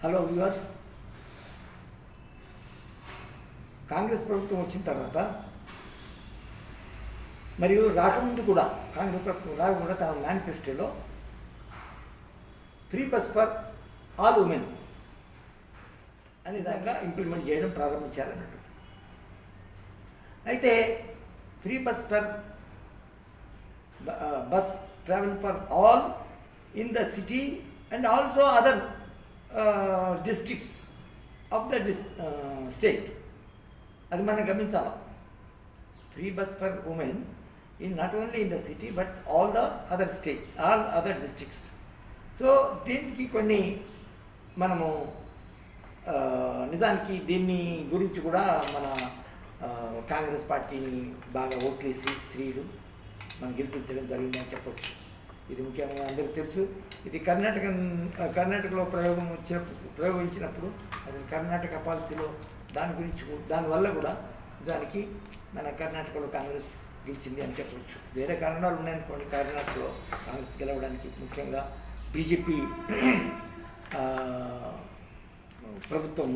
Hello viewers. Congress ప్రభుత్వం వచ్చిన తర్వాత మరియు రాకముందు కూడా కాంగ్రెస్ ప్రభుత్వం రాకముందు తన మేనిఫెస్టోలో free bus for all women అనే విధంగా ఇంప్లిమెంట్ చేయడం ప్రారంభించారన్నట్టు. అయితే free bus for bus travel for all in the city and also other districts of the this state అది మనం గమనించాలి. Free bus for women in not only in the city but all the other state all other districts so దీనికి కొన్ని మనము నిజానికి దీన్ని గురించి కూడా మన కాంగ్రెస్ పార్టీని బాగా ఓట్లేసి స్త్రీలు మనం గెలిపించడం జరిగిందని చెప్పచ్చు. ఇది ముఖ్యంగా అందరికీ తెలుసు. ఇది కర్ణాటక కర్ణాటకలో ప్రయోగం వచ్చినప్పుడు ప్రయోగించినప్పుడు అది కర్ణాటక పాలసీలో దాని గురించి దానివల్ల కూడా దానికి మన కర్ణాటకలో కాంగ్రెస్ గెలిచింది అని చెప్పవచ్చు వేరే కారణాలు ఉన్నాయనుకోండి కర్ణాటకలో కాంగ్రెస్ గెలవడానికి. ముఖ్యంగా బీజేపీ ప్రభుత్వం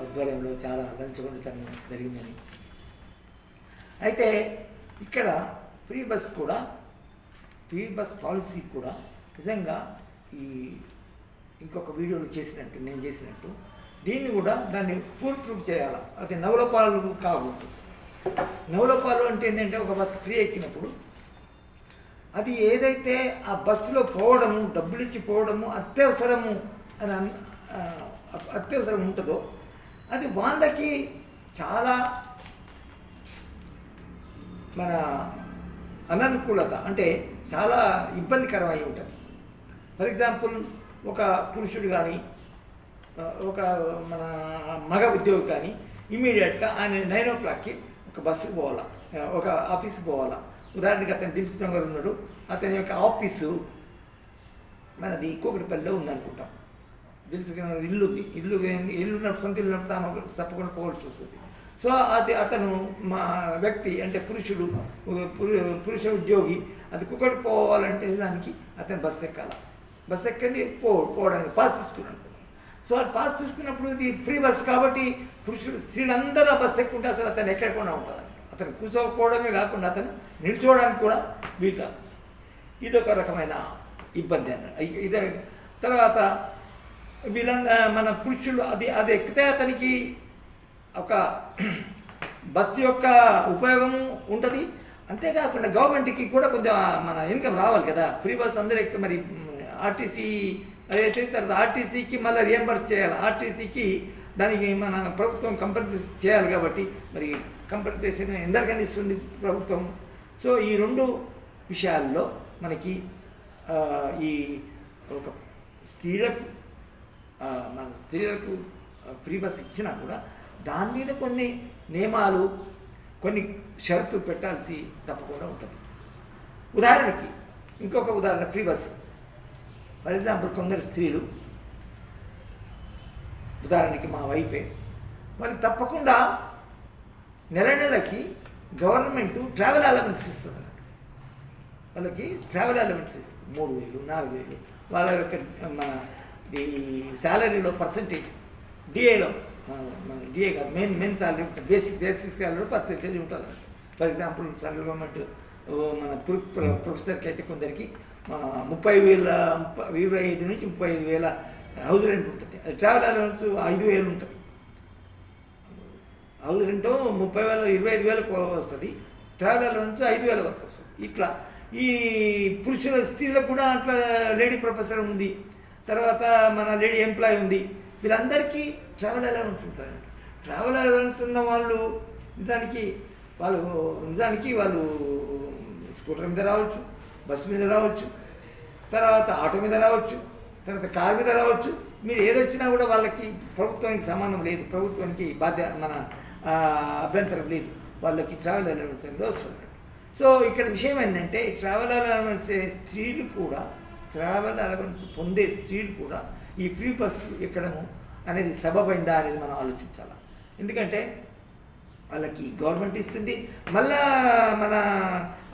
ఆధ్వర్యంలో చాలా లంచగొండితనం జరిగిందని. అయితే ఇక్కడ ఫ్రీ బస్ కూడా ఫ్రీ బస్ పాలసీ కూడా నిజంగా ఈ ఇంకొక వీడియోలో చేసినట్టు నేను చేసినట్టు దీన్ని కూడా దాన్ని ఫుల్ ప్రూఫ్ చేయాలి? అది నవలోపాలు కాకూడదు. నవలోపాలు అంటే ఏంటంటే ఒక బస్ ఫ్రీ ఎక్కినప్పుడు అది ఏదైతే ఆ బస్సులో పోవడము డబ్బులు ఇచ్చి పోవడము అత్యవసరము అని అత్యవసరం ఉంటుందో అది వాళ్ళకి చాలా మన అననుకూలత. అంటే చాలా ఇబ్బందికరమై ఉంటుంది. ఫర్ ఎగ్జాంపుల్ ఒక పురుషుడు కానీ ఒక మన మగ ఉద్యోగి కానీ ఇమీడియట్గా ఆయన నైన్ ఓ క్లాక్కి ఒక బస్సుకు పోవాలా ఒక ఆఫీస్కి పోవాలా. ఉదాహరణకి అతను దిల్సు నగర్ ఉన్నాడు అతని యొక్క ఆఫీసు మనది కూకటిపల్లిలో ఉందనుకుంటాం. దిల్సు నగర్ ఇల్లు ఉంది ఇల్లు ఇల్లు ఉన్నప్పుడు సొంత ఇల్లు ఉన్నప్పుడు తాను తప్పకుండా పోవాల్సి వస్తుంది. సో అది అతను మా వ్యక్తి అంటే పురుషుడు పురుష ఉద్యోగి అది కుక్కటి పోవాలంటే దానికి అతను బస్సు ఎక్కాల. బస్సు ఎక్కింది పో పోవడానికి పాస్ తీసుకున్నాను సో అది పాస్ తీసుకున్నప్పుడు ఇది ఫ్రీ బస్సు కాబట్టి పురుషుడు స్త్రీలందరూ ఆ బస్సు ఎక్కుంటే అసలు అతను ఎక్కడకుండా ఉంటుంది అతను కూర్చోకపోవడమే కాకుండా అతను నిల్చోవడానికి కూడా వీలు కాదు ఇది ఒక రకమైన ఇబ్బంది అన్నాడు ఇదే తర్వాత వీళ్ళ మన పురుషులు అది అది ఎక్కితే అతనికి ఒక బస్సు యొక్క ఉపయోగము ఉంటుంది. అంతేకాకుండా గవర్నమెంట్కి కూడా కొంచెం మన ఇన్కమ్ రావాలి కదా. ఫ్రీ బస్ అందరూ మరి ఆర్టీసీ అదే తర్వాత ఆర్టీసీకి మళ్ళీ రియంబర్స్ చేయాలి. ఆర్టీసీకి దానికి మన ప్రభుత్వం కంపెన్సేషన్ చేయాలి కాబట్టి మరి కంపెన్సేషన్ ఎందరికని ఇస్తుంది ప్రభుత్వం. సో ఈ రెండు విషయాల్లో మనకి ఈ ఒక స్త్రీలకు మన స్త్రీలకు ఫ్రీ బస్ ఇచ్చినా కూడా దాని మీద కొన్ని నియమాలు కొన్ని షరతులు పెట్టాల్సి తప్పకుండా ఉంటుంది. ఉదాహరణకి ఇంకొక ఉదాహరణ ఫ్రీ బస్ ఫర్ ఎగ్జాంపుల్ కొందరు స్త్రీలు ఉదాహరణకి మా వైఫే మరి తప్పకుండా నెల నెలకి గవర్నమెంట్ ట్రావెల్ అలవెన్స్ ఇస్తుంది వాళ్ళకి ట్రావెల్ అలవెన్స్ ఇస్తుంది. మూడు వేలు నాలుగు వేలు వాళ్ళ యొక్క మన ఈ శాలరీలో పర్సంటేజ్ డిఏలో. మన డిఏ కాదు మెయిన్ మెయిన్ శాలరీ ఉంటుంది బేసిక్ బేసిక్ శాలరీలో పర్సెంటేజ్ ఉంటుంది. ఫర్ ఎగ్జాంపుల్ సెంట్రల్ గవర్నమెంట్ మన ప్రొఫెసర్కి అయితే కొందరికి ముప్పై వేల ఇరవై ఐదు నుంచి ముప్పై ఐదు వేల హౌస్ రెంట్ ఉంటుంది. అది ట్రావెల్ అలవెన్స్ ఐదు వేలు ఉంటుంది. హౌస్ రెంట్ ముప్పై వేల ఇరవై ఐదు వేలకు వస్తుంది. ట్రావెల్ అలవెన్స్ ఐదు వేల వరకు వస్తుంది. ఇట్లా. ఈ పురుషుల స్త్రీలకు కూడా అట్లా లేడీ ప్రొఫెసర్ ఉంది. తర్వాత మన లేడీ ఎంప్లాయ్ ఉంది. వీళ్ళందరికీ ట్రావెల్ అలవెన్స్ ఉంటుంది. ట్రావెల్ అలవెన్స్ ఉన్న వాళ్ళు నిజానికి వాళ్ళు నిజానికి వాళ్ళు స్కూటర్ మీద రావచ్చు బస్సు మీద రావచ్చు తర్వాత ఆటో మీద రావచ్చు తర్వాత కార్ మీద రావచ్చు. మీరు ఏదొచ్చినా కూడా వాళ్ళకి ప్రభుత్వానికి సంబంధం లేదు. ప్రభుత్వానికి బాధ్య మన అభ్యంతరం లేదు. వాళ్ళకి ట్రావెల్ అలవెన్స్ అనేది వస్తుంది. సో ఇక్కడ విషయం ఏంటంటే ట్రావెల్ అలవెన్స్ స్త్రీలు కూడా ట్రావెల్ అలవెన్స్ పొందే స్త్రీలు కూడా ఈ ఫ్రీ బస్సు ఎక్కడము అనేది సబబైందా అనేది మనం ఆలోచించాలి? ఎందుకంటే వాళ్ళకి గవర్నమెంట్ ఇస్తుంది. మళ్ళా మన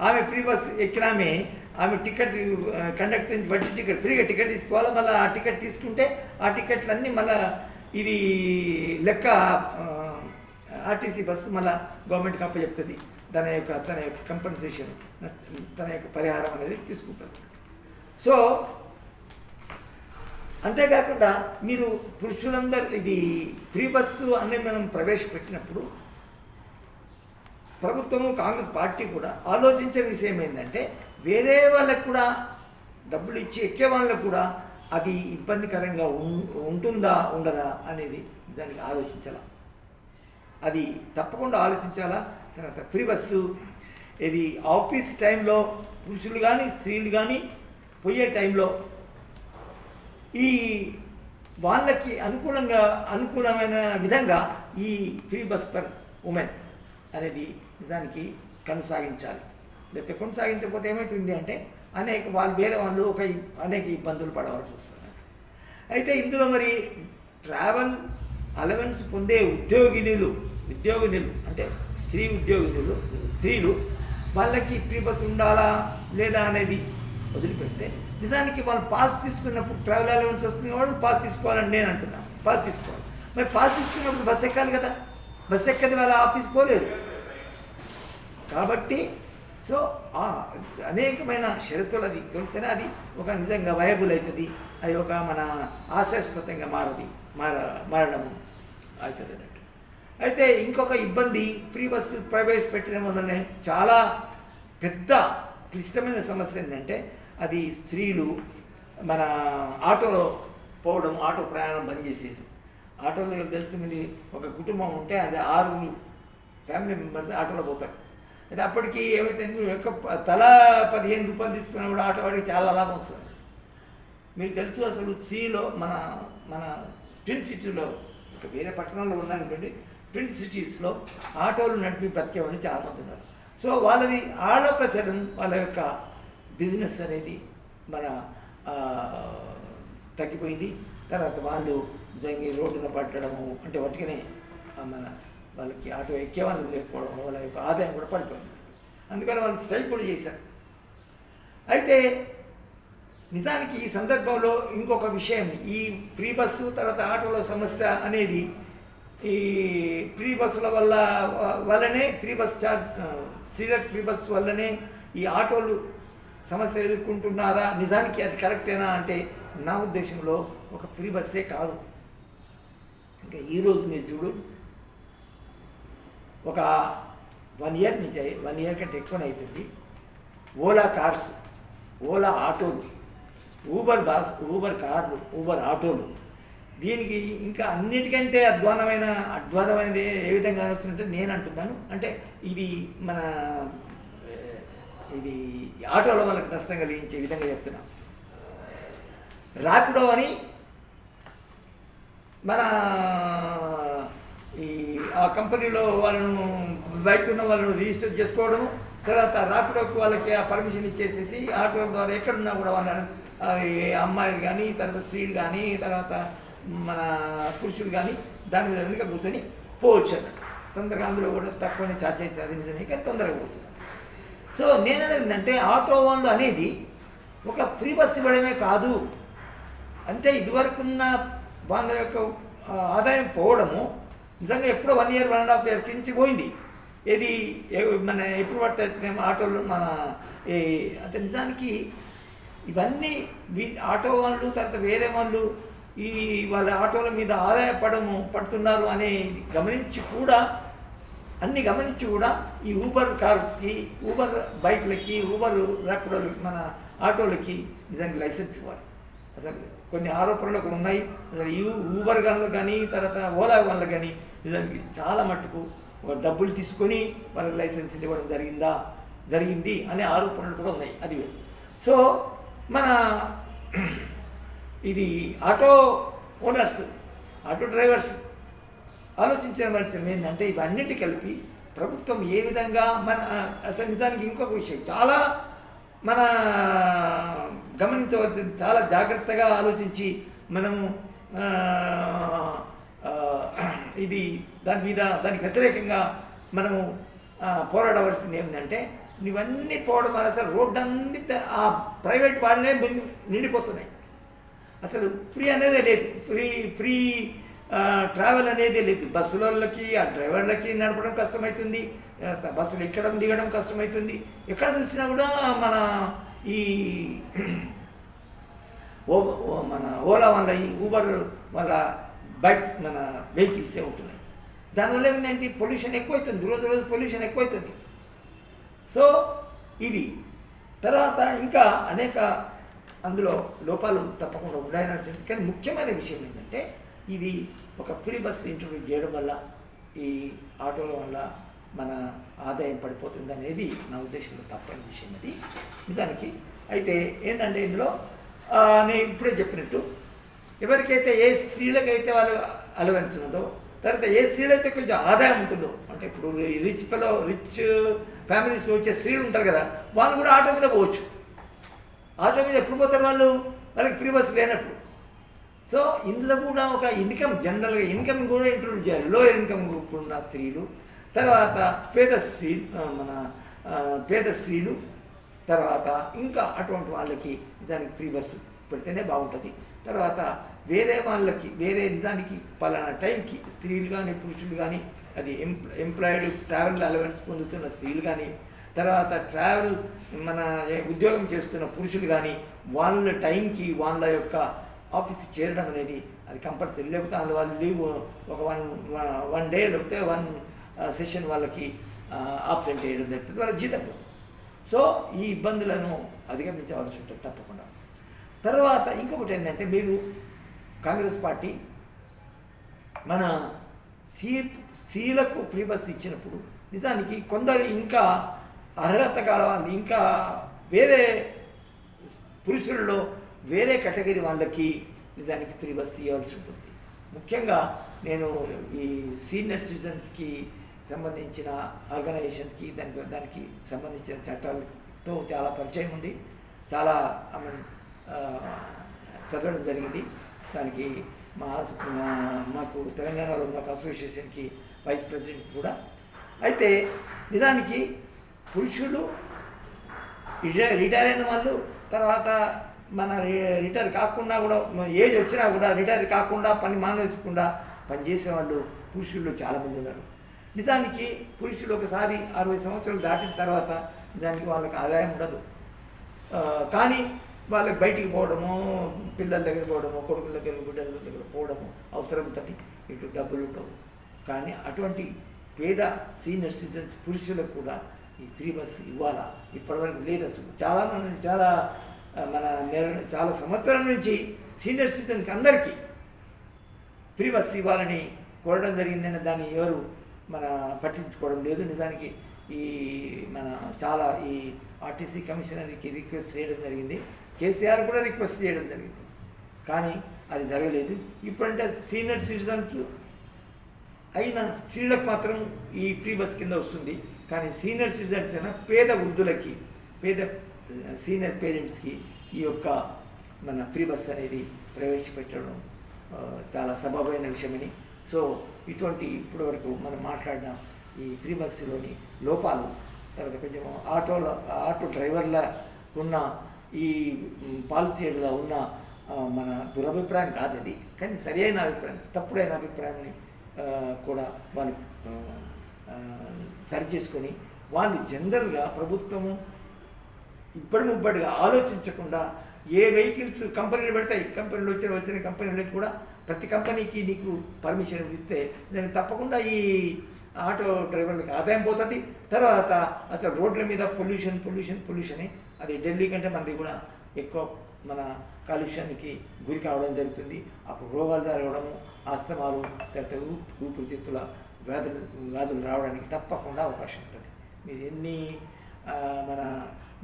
ఆమె ఫ్రీ బస్ ఎక్కినామే ఆమె టికెట్ కండక్టర్ నుంచి వడ్డీ టికెట్ ఫ్రీగా టికెట్ తీసుకోవాలి? మళ్ళీ ఆ టికెట్ తీసుకుంటే ఆ టికెట్లన్నీ మళ్ళీ ఇది లెక్క ఆర్టీసీ బస్సు మళ్ళీ గవర్నమెంట్కి అప్పచెప్తుంది. దాని యొక్క తన యొక్క కంపెన్సేషన్ తన యొక్క పరిహారం అనేది తీసుకుంటుంది. సో అంతేకాకుండా మీరు పురుషులందరూ ఇది ఫ్రీ బస్సు అనేది మనం ప్రవేశపెట్టినప్పుడు ప్రభుత్వము కాంగ్రెస్ పార్టీ కూడా ఆలోచించే విషయం ఏంటంటే వేరే వాళ్ళకు కూడా డబ్బులు ఇచ్చి ఎక్కే వాళ్ళకు కూడా అది ఇబ్బందికరంగా ఉం- ఉంటుందా ఉండదా అనేది దానికి ఆలోచించాల? అది తప్పకుండా ఆలోచించాలా? తర్వాత ఫ్రీ బస్సు ఇది ఆఫీస్ టైంలో పురుషులు కానీ స్త్రీలు కానీ పోయే టైంలో ఈ వాళ్ళకి అనుకూలంగా అనుకూలమైన విధంగా ఈ ఫ్రీ బస్ పర్ ఉమెన్ అనేది నిజానికి కొనసాగించాలి. లేకపోతే కొనసాగించకపోతే ఏమవుతుంది అంటే అనేక వాళ్ళు వేరే వాళ్ళు ఒక అనేక ఇబ్బందులు పడవలసి వస్తుంది. అయితే ఇందులో మరి ట్రావెల్ అలవెన్స్ పొందే ఉద్యోగినులు ఉద్యోగినులు అంటే స్త్రీ ఉద్యోగినులు స్త్రీలు వాళ్ళకి ఫ్రీ బస్ ఉండాలా లేదా అనేది వదిలిపెడితే నిజానికి వాళ్ళు పాస్ తీసుకున్నప్పుడు ట్రావెల్ అలవెన్స్ వస్తున్న వాళ్ళు పాస్ తీసుకోవాలని నేను అంటున్నాను పాస్ తీసుకోవాలి. మరి పాస్ తీసుకున్నప్పుడు బస్ ఎక్కాలి కదా? బస్ ఎక్కని వాళ్ళ ఆఫీస్ పోలేదు. కాబట్టి సో అనేకమైన షరతులు అది. ఉంటేనే అది ఒక నిజంగా వయబుల్ అవుతుంది అది ఒక మన ఆశాస్పదంగా మారది మార మారడం అవుతుంది అన్నట్టు. అయితే ఇంకొక ఇబ్బంది ఫ్రీ బస్సు ప్రవేశపెట్టడం వల్లనే చాలా పెద్ద క్లిష్టమైన సమస్య ఏంటంటే అది స్త్రీలు మన ఆటోలో పోవడం ఆటో ప్రయాణం బంద్ చేసేది. ఆటోలో తెలుసుకుంది ఒక కుటుంబం ఉంటే అది ఆరుగురు ఫ్యామిలీ మెంబర్స్ ఆటోలో పోతారు. అయితే అప్పటికి ఏమైతే యొక్క తల పదిహేను రూపాయలు తీసుకున్నా కూడా ఆటో వాడికి చాలా లాభం వస్తుంది. మీకు తెలుసు అసలు సిలో మన మన ట్విన్ సిటీలో ఒక వేరే పట్టణంలో ఉన్నారనుకోండి ట్విన్ సిటీస్లో ఆటోలు నడిపి బతికేవాళ్ళు చాలామంది ఉన్నారు. సో వాళ్ళది ఆల్ ఆఫ్ సడన్ వాళ్ళ యొక్క బిజినెస్ అనేది మన తగ్గిపోయింది. తర్వాత వాళ్ళు జంగి రోడ్డున పట్టడము అంటే వాటికనే మన వాళ్ళకి ఆటో ఎక్కేవాళ్ళు లేకపోవడం వాళ్ళ యొక్క ఆదాయం కూడా పడిపోయింది. అందుకని వాళ్ళు స్ట్రైక్ కూడా చేశారు. అయితే నిజానికి ఈ సందర్భంలో ఇంకొక విషయం ఈ ఫ్రీ బస్సు తర్వాత ఆటోల సమస్య అనేది ఈ ఫ్రీ బస్సుల వల్ల వల్లనే free bus charge free bus వల్లనే ఈ ఆటోలు సమస్య ఎదుర్కొంటున్నారా? నిజానికి అది కరెక్టేనా అంటే నా ఉద్దేశంలో ఒక ఫ్రీ బస్సే కాదు. ఇంకా ఈరోజు మీరు చూడు ఒక వన్ ఇయర్ నుంచి వన్ ఇయర్ కంటే ఎక్కువనే అవుతుంది ఓలా కార్స్ ఓలా ఆటోలు ఊబర్ బాస్ ఊబర్ కార్లు ఊబర్ ఆటోలు. దీనికి ఇంకా అన్నిటికంటే అధ్వానమైన అధ్వానమైనది ఏ విధంగా వస్తుందంటే నేను అంటున్నాను. అంటే ఇది మన ఇది ఆటోలో వాళ్ళకి నష్టం కలిగించే విధంగా చెప్తున్నాం. ర్యాపిడో అని మన ఈ ఆ కంపెనీలో వాళ్ళను బైక్ ఉన్న వాళ్ళను రిజిస్టర్ చేసుకోవడము తర్వాత ర్యాపిడోకి వాళ్ళకి ఆ పర్మిషన్ ఇచ్చేసేసి ఆటో ద్వారా ఎక్కడున్నా కూడా వాళ్ళను అమ్మాయిలు కానీ తర్వాత స్త్రీలు కానీ తర్వాత మన పురుషులు కానీ దాని మీద వెనుక కూర్చొని పోవచ్చు అన్నట్టు. తొందరగా అందులో కూడా తక్కువనే ఛార్జ్ అవుతుంది అది నిజమే కానీ తొందరగా పోతుంది. సో నేను ఏంటంటే ఆటో వాళ్ళు అనేది ఒక ఫ్రీ బస్ ఇవ్వడమే కాదు. అంటే ఇదివరకున్న వాళ్ళ యొక్క ఆదాయం పోవడము నిజంగా ఎప్పుడో one year one and half year కించి పోయింది. ఏది మన ఎప్పుడు పడితే ఆటోలు మన ఈ అంటే నిజానికి ఇవన్నీ వీ ఆటో వాళ్ళు తర్వాత వేరే వాళ్ళు ఈ వాళ్ళ ఆటోల మీద ఆదాయపడము పడుతున్నారు అని గమనించి కూడా అన్ని గమనించి కూడా ఈ ఊబర్ కార్కి ఊబర్ బైక్లకి ఊబర్ ర్యాపిడోలు మన ఆటోలకి నిజానికి లైసెన్స్ ఇవ్వాలి. అసలు కొన్ని ఆరోపణలు కూడా ఉన్నాయి. అసలు ఈ ఊబర్ గన్లు కానీ తర్వాత ఓలా గన్లు కానీ నిజానికి చాలా మట్టుకు డబ్బులు తీసుకొని వాళ్ళకి లైసెన్స్ ఇవ్వడం జరిగిందా? జరిగింది అనే ఆరోపణలు కూడా ఉన్నాయి. అది సో మన ఇది ఆటో ఓనర్స్ ఆటో డ్రైవర్స్ ఆలోచించవలసిన ఏంటంటే ఇవన్నిటి కలిపి ప్రభుత్వం ఏ విధంగా మన అసలు నిజానికి ఇంకొక విషయం. చాలా మన గమనించవలసింది చాలా జాగ్రత్తగా ఆలోచించి మనము ఇది దాని మీద దానికి వ్యతిరేకంగా మనము పోరాడవలసింది ఏంటంటే ఇవన్నీ పోవడం వల్ల అసలు రోడ్డు అన్ని ఆ ప్రైవేట్ వాళ్ళనే నిండిపోతున్నాయి. అసలు ఫ్రీ అనేదే లేదు. ఫ్రీ ఫ్రీ ట్రావెల్ అనేది లేదు. బస్సులకి ఆ డ్రైవర్లకి నడపడం కష్టమవుతుంది బస్సులు ఎక్కడం దిగడం కష్టమవుతుంది ఎక్కడ చూసినా కూడా మన ఈ ఓ మన ఓలా వల్ల ఈ ఊబర్ వల్ల బైక్స్ మన వెహికల్సే ఉంటున్నాయి. దానివల్ల ఏంటంటే పొల్యూషన్ ఎక్కువైతుంది. రోజు రోజు పొల్యూషన్ ఎక్కువైతుంది. సో ఇది. తర్వాత ఇంకా అనేక అందులో లోపాలు తప్పకుండా ఉన్నాయని కానీ ముఖ్యమైన విషయం ఏంటంటే ఇది ఒక ఫ్రీ బస్ ఇంట్రొడ్యూస్ చేయడం వల్ల ఈ ఆటోల వల్ల మన ఆదాయం పడిపోతుంది అనేది నా ఉద్దేశంలో తప్పని విషయం అది. నిజానికి అయితే ఏంటంటే ఇందులో నేను ఇప్పుడే చెప్పినట్టు ఎవరికైతే ఏ స్త్రీలకైతే వాళ్ళు అలవెన్స్ తర్వాత ఏ స్త్రీలైతే కొంచెం ఆదాయం ఉంటుందో అంటే ఇప్పుడు రిచ్ ఫెలో రిచ్ ఫ్యామిలీస్ వచ్చే స్త్రీలు ఉంటారు కదా వాళ్ళు కూడా ఆటో మీద పోవచ్చు. ఆటో మీద ఎప్పుడు పోతారు వాళ్ళు? వాళ్ళకి ఫ్రీ బస్ లేనప్పుడు. సో ఇందులో కూడా ఒక ఇన్కమ్ జనరల్గా ఇన్కమ్ కూడా ఇంట్రొడ్యూస్ చేయాలి. లో ఇన్కమ్ గ్రూప్ ఉన్న స్త్రీలు తర్వాత పేద స్త్రీ మన పేద స్త్రీలు తర్వాత ఇంకా అటువంటి వాళ్ళకి దానికి ఫ్రీ బస్సు పెడితేనే బాగుంటుంది. తర్వాత వేరే వాళ్ళకి వేరే దానికి పలానా టైంకి స్త్రీలు కానీ పురుషులు కానీ అది ఎంప్ ఎంప్లాయిడ్ ట్రావెల్ అలవెన్స్ పొందుతున్న స్త్రీలు కానీ తర్వాత ట్రావెల్ మన ఉద్యోగం చేస్తున్న పురుషులు కానీ వాళ్ళ టైంకి వాళ్ళ యొక్క ఆఫీస్కి చేరడం అనేది అది కంపల్సరీ. లేకపోతే వాళ్ళు వాళ్ళు లీవ్ ఒక వన్ వన్ డే లేకపోతే వన్ సెషన్ వాళ్ళకి ఆబ్సెంట్ చేయడం జరుగుతుంది. వాళ్ళ జీతం పోతుంది. సో ఈ ఇబ్బందులను అధిగమించవలసి ఉంటుంది తప్పకుండా. తర్వాత ఇంకొకటి ఏంటంటే మీరు కాంగ్రెస్ పార్టీ మన సీ స్త్రీలకు ఫ్రీ బస్ ఇచ్చినప్పుడు నిజానికి కొందరు ఇంకా అర్హత గల వాళ్ళు ఇంకా వేరే పురుషుల్లో వేరే కేటగిరీ వాళ్ళకి నిజానికి ఫ్రీ బస్ ఇవ్వాల్సి ఉంటుంది. ముఖ్యంగా నేను ఈ సీనియర్ సిటిజన్స్కి సంబంధించిన ఆర్గనైజేషన్కి దానికి దానికి సంబంధించిన చట్టాలతో చాలా పరిచయం ఉంది. చాలా ఐ మీన్ చదవడం జరిగింది. దానికి మా మాకు తెలంగాణలో ఉన్న ఒక అసోసియేషన్కి వైస్ ప్రెసిడెంట్ కూడా. అయితే నిజానికి పురుషులు రిటైర్ రిటైర్ అయిన వాళ్ళు తర్వాత మన రి- రిటైర్ కాకుండా కూడా ఏజ్ వచ్చినా కూడా రిటైర్ కాకుండా పని మానేసుకుండా పనిచేసే వాళ్ళు పురుషుల్లో చాలామంది ఉన్నారు. నిజానికి పురుషులు ఒకసారి అరవై సంవత్సరాలు దాటిన తర్వాత దానికి వాళ్ళకి ఆదాయం ఉండదు. కానీ వాళ్ళకి బయటికి పోవడము పిల్లల దగ్గర పోవడము కొడుకుల దగ్గర బిడ్డల దగ్గర పోవడము అవసరం ఉంటుంది. ఇటు డబ్బులు ఉండవు. కానీ అటువంటి పేద సీనియర్ సిటిజన్స్ పురుషులకు కూడా ఈ ఫ్రీ బస్ ఇవ్వాలా? ఇప్పటివరకు లేదు అసలు. చాలా మంది చాలా మన నెల- చాలా సంవత్సరాల నుంచి సీనియర్ సిటిజన్కి అందరికీ ఫ్రీ బస్ ఇవ్వాలని కోరడం జరిగిందని దాన్ని ఎవరు మన పట్టించుకోవడం లేదు. నిజానికి ఈ మన చాలా ఈ ఆర్టీసీ కమిషనర్కి రిక్వెస్ట్ చేయడం జరిగింది. కేసీఆర్ కూడా రిక్వెస్ట్ చేయడం జరిగింది. కానీ అది జరగలేదు. ఇప్పుడంటే సీనియర్ సిటిజన్స్ అయిన స్త్రీలకు మాత్రం ఈ ఫ్రీ బస్ కింద వస్తుంది. కానీ సీనియర్ సిటిజన్స్ అయినా పేద వృద్ధులకి పేద సీనియర్ పేరెంట్స్కి ఈ యొక్క మన ఫ్రీ బస్ అనేది ప్రవేశపెట్టడం చాలా సబబైన విషయమని. సో ఇటువంటి ఇప్పటివరకు మనం మాట్లాడిన ఈ ఫ్రీ బస్సులోని లోపాలు తర్వాత కొంచెం ఆటోల ఆటో డ్రైవర్ల ఉన్న ఈ పాలసీలో ఉన్న మన దురభిప్రాయం కాదు అది కానీ సరి అయిన అభిప్రాయం తప్పుడైన అభిప్రాయాన్ని కూడా వాళ్ళు సరిచేసుకొని సరి చేసుకొని వాళ్ళు జనరల్గా ప్రభుత్వము ఇప్పటి ముబ్బడిగా ఆలోచించకుండా ఏ వెహికల్స్ కంపెనీలు పెడతాయి కంపెనీలు వచ్చిన వచ్చిన కంపెనీలకు కూడా ప్రతి కంపెనీకి నీకు పర్మిషన్ ఇస్తే నేను తప్పకుండా ఈ ఆటో డ్రైవర్లకు ఆదాయం పోతుంది. తర్వాత అసలు రోడ్ల మీద పొల్యూషన్ పొల్యూషన్ పొల్యూషన్ అది ఢిల్లీ కంటే మనది కూడా ఎక్కువ మన కాలుష్యానికి గురి కావడం జరుగుతుంది. అప్పుడు రోగాలు జరగడము ఆస్తమాలు తర్వాత ఊపిరితిత్తుల వ్యాధులు వ్యాధులు రావడానికి తప్పకుండా అవకాశం ఉంటుంది. మీరు ఎన్ని మన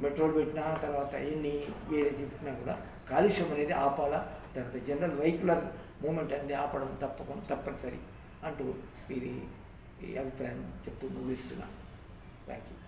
మెట్రోలు పెట్టినా తర్వాత ఎన్ని వేరే చెప్పినా కూడా కాలుష్యం అనేది ఆపాలా తర్వాత జనరల్ వెహికులర్ మూమెంట్ అనేది ఆపడం తప్పకుండా తప్పనిసరి అంటూ ఇది ఈ అభిప్రాయం చెప్తూ ముగిస్తున్నాను థ్యాంక్ యూ